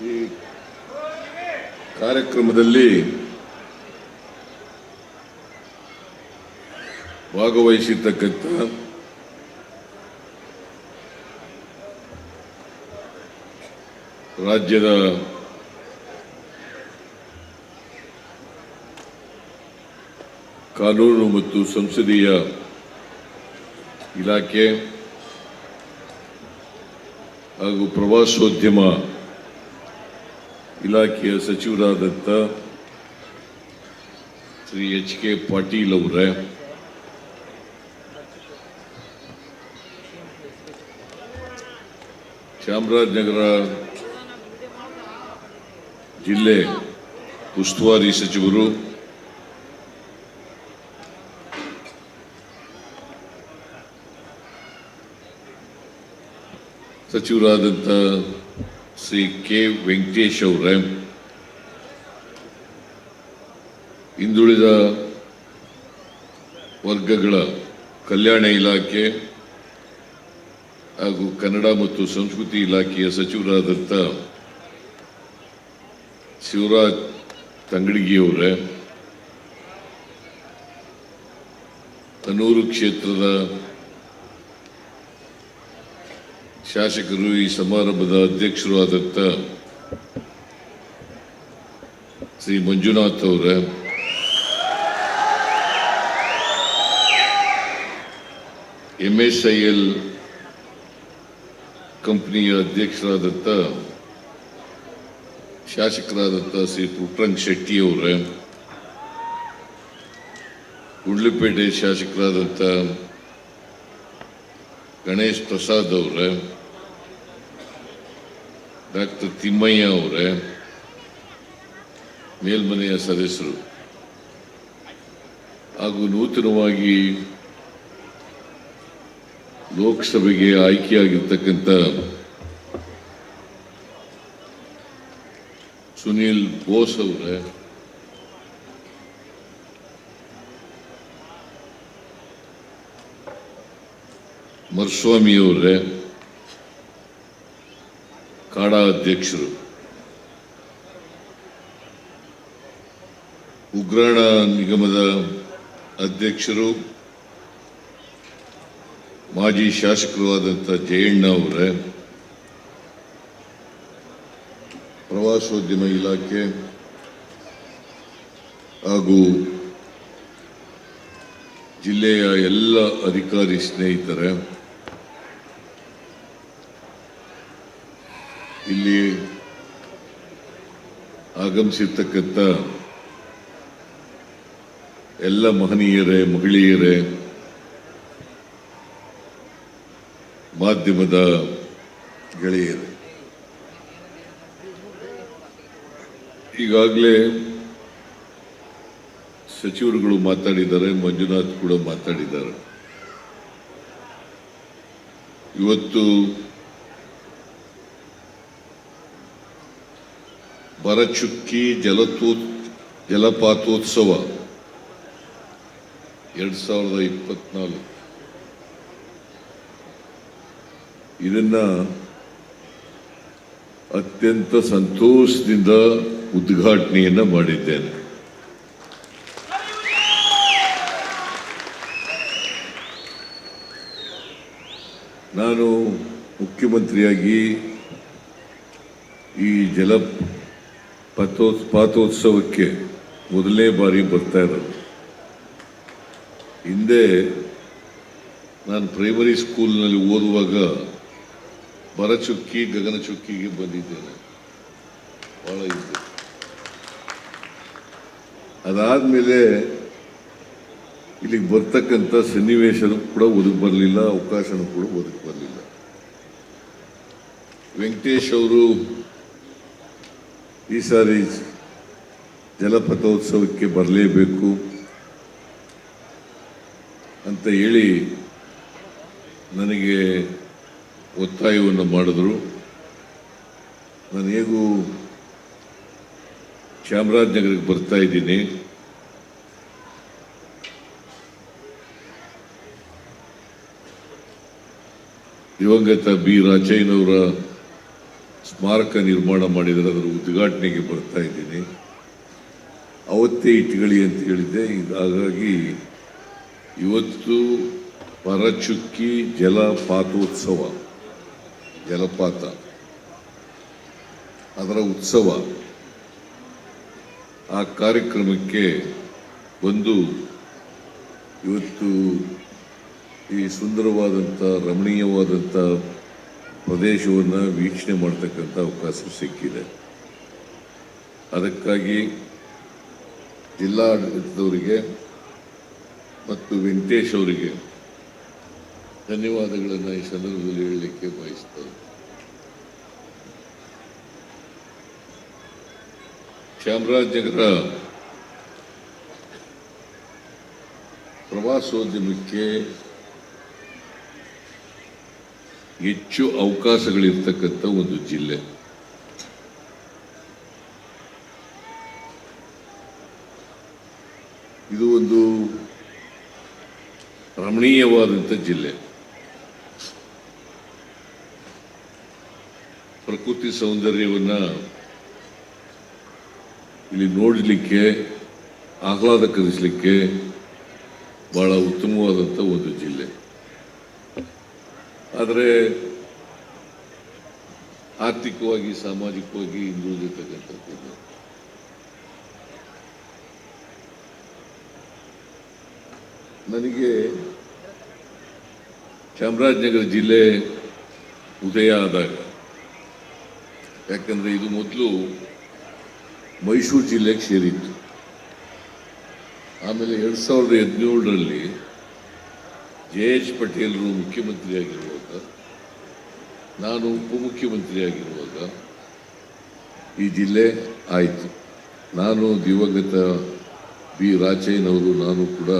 ಈ ಕಾರ್ಯಕ್ರಮದಲ್ಲಿ ಭಾಗವಹಿಸಿರ್ತಕ್ಕಂಥ ರಾಜ್ಯದ ಕಾನೂನು ಮತ್ತು ಸಂಸದೀಯ ಇಲಾಖೆ ಹಾಗೂ ಪ್ರವಾಸೋದ್ಯಮ ಇಲಾಖೆಯ ಸಚಿವರಾದಂಥ ಶ್ರೀ ಎಚ್ ಕೆ ಪಾಟೀಲ್ ಅವರೇ. ಚಾಮರಾಜನಗರ ಜಿಲ್ಲೆ ಉಸ್ತುವಾರಿ ಸಚಿವರು. ಸಚಿವರಾದಂಥ ಶ್ರೀ ಕೆ ವೆಂಕಟೇಶ್ ಅವರೇ. ಹಿಂದುಳಿದ ವರ್ಗಗಳ ಕಲ್ಯಾಣ ಇಲಾಖೆ ಹಾಗೂ ಕನ್ನಡ ಮತ್ತು ಸಂಸ್ಕೃತಿ ಇಲಾಖೆಯ ಸಚಿವರಾದಂಥ ಶಿವರಾಜ್ ತಂಗಡಗಿಯವರೇ ಅನೂರು ಕ್ಷೇತ್ರದ ಶಾಸಕರು ಈ ಸಮಾರಂಭದ ಅಧ್ಯಕ್ಷರು ಆದಂಥ ಶ್ರೀ ಮಂಜುನಾಥ್ ಅವರ ಎಂ ಎಸ್ ಐ ಎಲ್ ಕಂಪ್ನಿಯ ಅಧ್ಯಕ್ಷರಾದಂಥ ಶಾಸಕರಾದಂಥ ಶ್ರೀ ಶೆಟ್ಟಿ ಅವರ ಗುಂಡ್ಲುಪೇಟೆ ಶಾಸಕರಾದಂಥ ಗಣೇಶ್ ಪ್ರಸಾದ್ ಅವರೇ ಡಾಕ್ಟರ್ ತಿಮ್ಮಯ್ಯ ಅವರೇ ಮೇಲ್ಮನೆಯ ಸದಸ್ಯರು. ಹಾಗೂ ನೂತನವಾಗಿ ಲೋಕಸಭೆಗೆ ಆಯ್ಕೆಯಾಗಿರ್ತಕ್ಕಂಥ ಸುನೀಲ್ ಬೋಸ್ ಅವರೇ ಮರುಸ್ವಾಮಿ ಅವರೇ ಕಾಡಾ ಅಧ್ಯಕ್ಷರು ಉಗ್ರಾಣ ನಿಗಮದ ಅಧ್ಯಕ್ಷರು, ಮಾಜಿ ಶಾಸಕರು ಜಯಣ್ಣ ಅವರೇ, ಪ್ರವಾಸೋದ್ಯಮ ಇಲಾಖೆ ಹಾಗೂ ಜಿಲ್ಲೆಯ ಎಲ್ಲ ಅಧಿಕಾರಿ ಸ್ನೇಹಿತರೆ ಇಲ್ಲಿ ಆಗಮಿಸಿರ್ತಕ್ಕಂಥ ಎಲ್ಲ ಮಹನೀಯರೇ ಮಹಿಳೆಯರೇ ಮಾಧ್ಯಮದ ಗೆಳೆಯರೇ ಈಗಾಗಲೇ ಸಚಿವರುಗಳು ಮಾತಾಡಿದ್ದಾರೆ ಮಂಜುನಾಥ್ ಕೂಡ ಮಾತಾಡಿದ್ದಾರೆ. ಇವತ್ತು ಬರಚುಕ್ಕಿ ಜಲತೋ ಜಲಪಾತೋತ್ಸವ. ಎರಡು ಸಾವಿರದ ಇಪ್ಪತ್ನಾಲ್ಕು. ಇದನ್ನ ಅತ್ಯಂತ ಸಂತೋಷದಿಂದ ಉದ್ಘಾಟನೆಯನ್ನು ಮಾಡಿದ್ದೇನೆ. ನಾನು ಮುಖ್ಯಮಂತ್ರಿಯಾಗಿ ಈ ಜಲ ಪಥೋ ಪಾತೋತ್ಸವಕ್ಕೆ ಮೊದಲನೇ ಬಾರಿ ಬರ್ತಾ ಇರೋದು. ಹಿಂದೆ ನಾನು ಪ್ರೈಮರಿ ಸ್ಕೂಲ್ನಲ್ಲಿ ಓದುವಾಗ ಬರಚುಕ್ಕಿ ಗಗನಚುಕ್ಕಿಗೆ ಬಂದಿದ್ದೇನೆ. ಬಹಳ ಇದ್ದೆ ಅದಾದ್ಮೇಲೆ ಇಲ್ಲಿಗೆ ಬರ್ತಕ್ಕಂಥ ಸನ್ನಿವೇಶನೂ ಕೂಡ ಒದಗಿ ಬರಲಿಲ್ಲ, ಅವಕಾಶನೂ ಕೂಡ ಒದಗಿ ಬರಲಿಲ್ಲ. ವೆಂಕಟೇಶ್ ಅವರು ಈ ಸಾರಿ ಜಲಪಥೋತ್ಸವಕ್ಕೆ ಬರಲೇಬೇಕು ಅಂತ ಹೇಳಿ ನನಗೆ ಒತ್ತಾಯವನ್ನು ಮಾಡಿದ್ರು. ನಾನು ಹೇಗೂ ಚಾಮರಾಜನಗರಕ್ಕೆ ಬರ್ತಾ ಇದ್ದೀನಿ. ದಿವಂಗತ ಬಿ ರಾಚಯ್ಯನವರ ಸ್ಮಾರಕ ನಿರ್ಮಾಣ ಮಾಡಿದರೆ ಅದರ ಉದ್ಘಾಟನೆಗೆ ಬರ್ತಾ ಇದ್ದೀನಿ. ಅವತ್ತೇ ಇಟ್ಕೊಳ್ಳಿ ಅಂತ ಹೇಳಿದ್ದೆ. ಹಾಗಾಗಿ ಇವತ್ತು ಪರಚುಕ್ಕಿ ಜಲಪಾತೋತ್ಸವ, ಜಲಪಾತ, ಅದರ ಉತ್ಸವ ಆ ಕಾರ್ಯಕ್ರಮಕ್ಕೆ ಬಂದು ಇವತ್ತು ಈ ಸುಂದರವಾದಂಥ ರಮಣೀಯವಾದಂಥ ಪ್ರದೇಶವನ್ನು ವೀಕ್ಷಣೆ ಮಾಡ್ತಕ್ಕಂಥ ಅವಕಾಶ ಸಿಕ್ಕಿದೆ. ಅದಕ್ಕಾಗಿ ಜಿಲ್ಲಾಡಳಿತದವರಿಗೆ ಮತ್ತು ವೆಂಕಟೇಶ್ ಅವರಿಗೆ ಧನ್ಯವಾದಗಳನ್ನು ಈ ಸಂದರ್ಭದಲ್ಲಿ ಹೇಳಲಿಕ್ಕೆ ಬಯಸ್ತೇನೆ. ಚಾಮರಾಜನಗರ ಪ್ರವಾಸೋದ್ಯಮಕ್ಕೆ ಹೆಚ್ಚು ಅವಕಾಶಗಳಿರ್ತಕ್ಕಂಥ ಒಂದು ಜಿಲ್ಲೆ. ಇದು ಒಂದು ರಮಣೀಯವಾದಂಥ ಜಿಲ್ಲೆ. ಪ್ರಕೃತಿ ಸೌಂದರ್ಯವನ್ನ ಇಲ್ಲಿ ನೋಡಲಿಕ್ಕೆ, ಆಹ್ಲಾದಕರಿಸಲಿಕ್ಕೆ ಬಹಳ ಉತ್ತಮವಾದಂಥ ಒಂದು ಜಿಲ್ಲೆ. ಆದರೆ ಆರ್ಥಿಕವಾಗಿ, ಸಾಮಾಜಿಕವಾಗಿ ಹಿಂದುಳಿದಿರ್ತಕ್ಕಂಥದ್ದು ನನಗೆ ಚಾಮರಾಜನಗರ ಜಿಲ್ಲೆ ಉದಯ ಆದಾಗ, ಯಾಕಂದರೆ ಇದು ಮೊದಲು ಮೈಸೂರು ಜಿಲ್ಲೆಗೆ ಸೇರಿತ್ತು. ಆಮೇಲೆ ಎರಡು ಸಾವಿರದ ಹದಿನೇಳರಲ್ಲಿ ಜೆ ಎಚ್ ಪಟೇಲರು ಮುಖ್ಯಮಂತ್ರಿಯಾಗಿರುವಾಗ, ನಾನು ಉಪಮುಖ್ಯಮಂತ್ರಿಯಾಗಿರುವಾಗ ಈ ಜಿಲ್ಲೆ ಆಯಿತು. ನಾನು ದಿವಂಗತ ಬಿ. ರಾಚಯ್ಯನವರು ನಾನು ಕೂಡ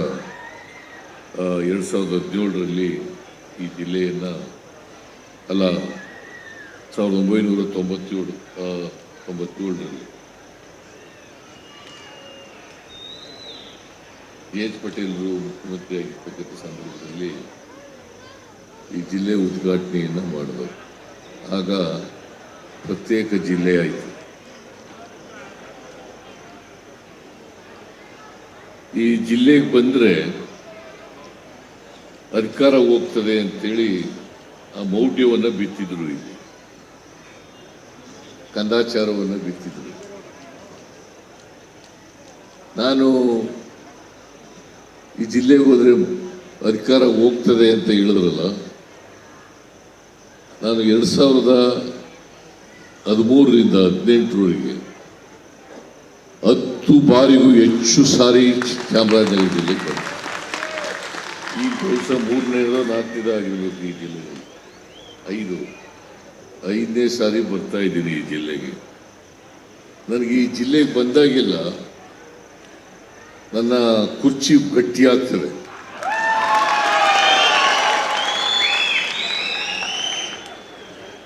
ಎರಡು ಸಾವಿರದ ಹದಿನೇಳರಲ್ಲಿ ಈ ಜಿಲ್ಲೆಯನ್ನು, ಅಲ್ಲ, ಸಾವಿರದ ಒಂಬೈನೂರ ತೊಂಬತ್ತೇಳು ತೊಂಬತ್ತೇಳರಲ್ಲಿ ಎ ಎಚ್ ಪಟೇಲರು ಮುಖ್ಯಮಂತ್ರಿಯಾಗಿರ್ತಕ್ಕಂಥ ಸಂದರ್ಭದಲ್ಲಿ ಈ ಜಿಲ್ಲೆ ಉದ್ಘಾಟನೆಯನ್ನು ಮಾಡಿದರು ಆಗ ಪ್ರತ್ಯೇಕ ಜಿಲ್ಲೆ ಆಯಿತು. ಈ ಜಿಲ್ಲೆಗೆ ಬಂದರೆ ಅಧಿಕಾರ ಹೋಗ್ತದೆ ಅಂತೇಳಿ ಆ ಮೌಢ್ಯವನ್ನು ಬಿತ್ತಿದ್ರು ಇಲ್ಲಿ. ಕಂದಾಚಾರವನ್ನು ಬಿತ್ತಿದ್ರು. ನಾನು ಜಿಲ್ಲೆಗೆ ಹೋದರೆ ಅಧಿಕಾರ ಹೋಗ್ತದೆ ಅಂತ ಹೇಳಿದ್ರಲ್ಲ, ನಾನು ಎರಡು ಸಾವಿರದ ಹದಿಮೂರರಿಂದ ಹದಿನೆಂಟರವರೆಗೆ ಹತ್ತು ಬಾರಿಗೂ ಹೆಚ್ಚು ಸಾರಿ ಚಾಮರಾಜನಗರ ಜಿಲ್ಲೆಗೆ ಬಂದೆ. ಈ ಬಹುಶಃ ಮೂರನೇದೋ ನಾಲ್ಕನೇದ ಆಗಿರ್ಬೇಕು ಈ ಜಿಲ್ಲೆಗೆ. ಐದು, ಐದನೇ ಸಾರಿ ಬರ್ತಾ ಇದ್ದೀನಿ ಈ ಜಿಲ್ಲೆಗೆ. ನನಗೆ ಈ ಜಿಲ್ಲೆಗೆ ಬಂದಾಗೆಲ್ಲ ನನ್ನ ಕುರ್ಚಿ ಗಟ್ಟಿಯಾಗ್ತದೆ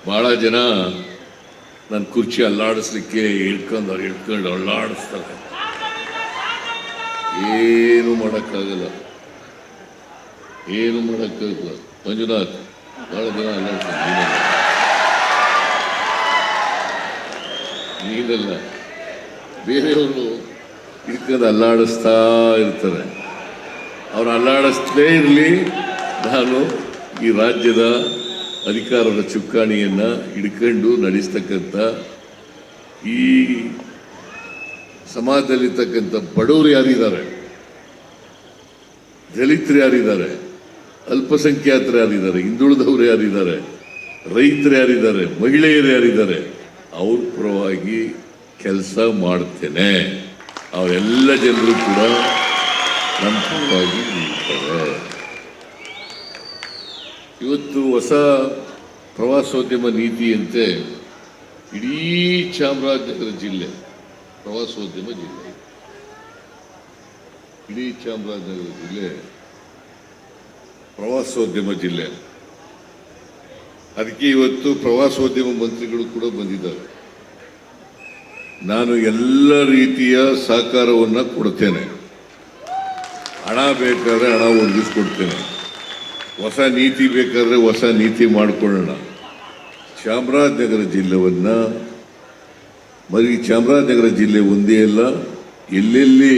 ಬಹಳ ಜನ ನನ್ನ ಕುರ್ಚಿ ಅಲ್ಲಾಡಿಸ್ಲಿಕ್ಕೆ ಹಿಡ್ಕೊಂಡು ಹಿಡ್ಕೊಂಡು ಅಲ್ಲಾಡಿಸ್ತಾರೆ. ಏನು ಮಾಡೋಕ್ಕಾಗಲ್ಲ. ಏನು ಮಾಡೋಕ್ಕಾಗಲ್ಲ. ಮಂಜುನಾಥ್, ಬಹಳ ಜನ ಅಲ್ಲಾಡಿಸ್ತಾರೆ. ನೀನಲ್ಲ. ಬೇರೆಯವರು ಹಿಡ್ಕೊಂಡು ಅಲ್ಲಾಡಿಸ್ತಾ ಇರ್ತಾರೆ. ಅವ್ರು ಅಲ್ಲಾಡಿಸ್ತಲೇ ಇರಲಿ. ನಾನು ಈ ರಾಜ್ಯದ ಅಧಿಕಾರದ ಚುಕ್ಕಾಣಿಯನ್ನು ಹಿಡ್ಕೊಂಡು ನಡೆಸ್ತಕ್ಕಂಥ ಈ ಸಮಾಜದಲ್ಲಿರ್ತಕ್ಕಂಥ ಬಡವರು ಯಾರಿದ್ದಾರೆ? ದಲಿತರು ಯಾರಿದ್ದಾರೆ? ಅಲ್ಪಸಂಖ್ಯಾತರು ಯಾರಿದ್ದಾರೆ? ಹಿಂದುಳಿದವರು ಯಾರಿದ್ದಾರೆ? ರೈತರು ಯಾರಿದ್ದಾರೆ? ಮಹಿಳೆಯರು ಯಾರಿದ್ದಾರೆ? ಅವ್ರ ಪರವಾಗಿ ಕೆಲಸ ಮಾಡ್ತೇನೆ. ಅವರೆಲ್ಲ ಜನರು ಕೂಡ ನಮ್ಮ ನಿಲ್ತಾರೆ ಇವತ್ತು ಹೊಸ ಪ್ರವಾಸೋದ್ಯಮ ನೀತಿಯಂತೆ ಇಡೀ ಚಾಮರಾಜನಗರ ಜಿಲ್ಲೆ, ಪ್ರವಾಸೋದ್ಯಮ ಜಿಲ್ಲೆ. ಇಡೀ ಚಾಮರಾಜನಗರ ಜಿಲ್ಲೆ, ಪ್ರವಾಸೋದ್ಯಮ ಜಿಲ್ಲೆ. ಅದಕ್ಕೆ ಇವತ್ತು ಪ್ರವಾಸೋದ್ಯಮ ಮಂತ್ರಿಗಳು ಕೂಡ ಬಂದಿದ್ದಾರೆ. ನಾನು ಎಲ್ಲ ರೀತಿಯ ಸಹಕಾರವನ್ನು ಕೊಡ್ತೇನೆ. ಹಣ ಬೇಕಾದ್ರೆ ಹಣ ಒದಗಿಸ್ಕೊಡ್ತೇನೆ ಹೊಸ ನೀತಿ ಬೇಕಾದ್ರೆ ಹೊಸ ನೀತಿ ಮಾಡ್ಕೊಳ್ಳೋಣ. ಚಾಮರಾಜನಗರ ಜಿಲ್ಲೆಯನ್ನ ಬರೀ ಚಾಮರಾಜನಗರ ಜಿಲ್ಲೆ ಒಂದೇ ಅಲ್ಲ, ಎಲ್ಲೆಲ್ಲಿ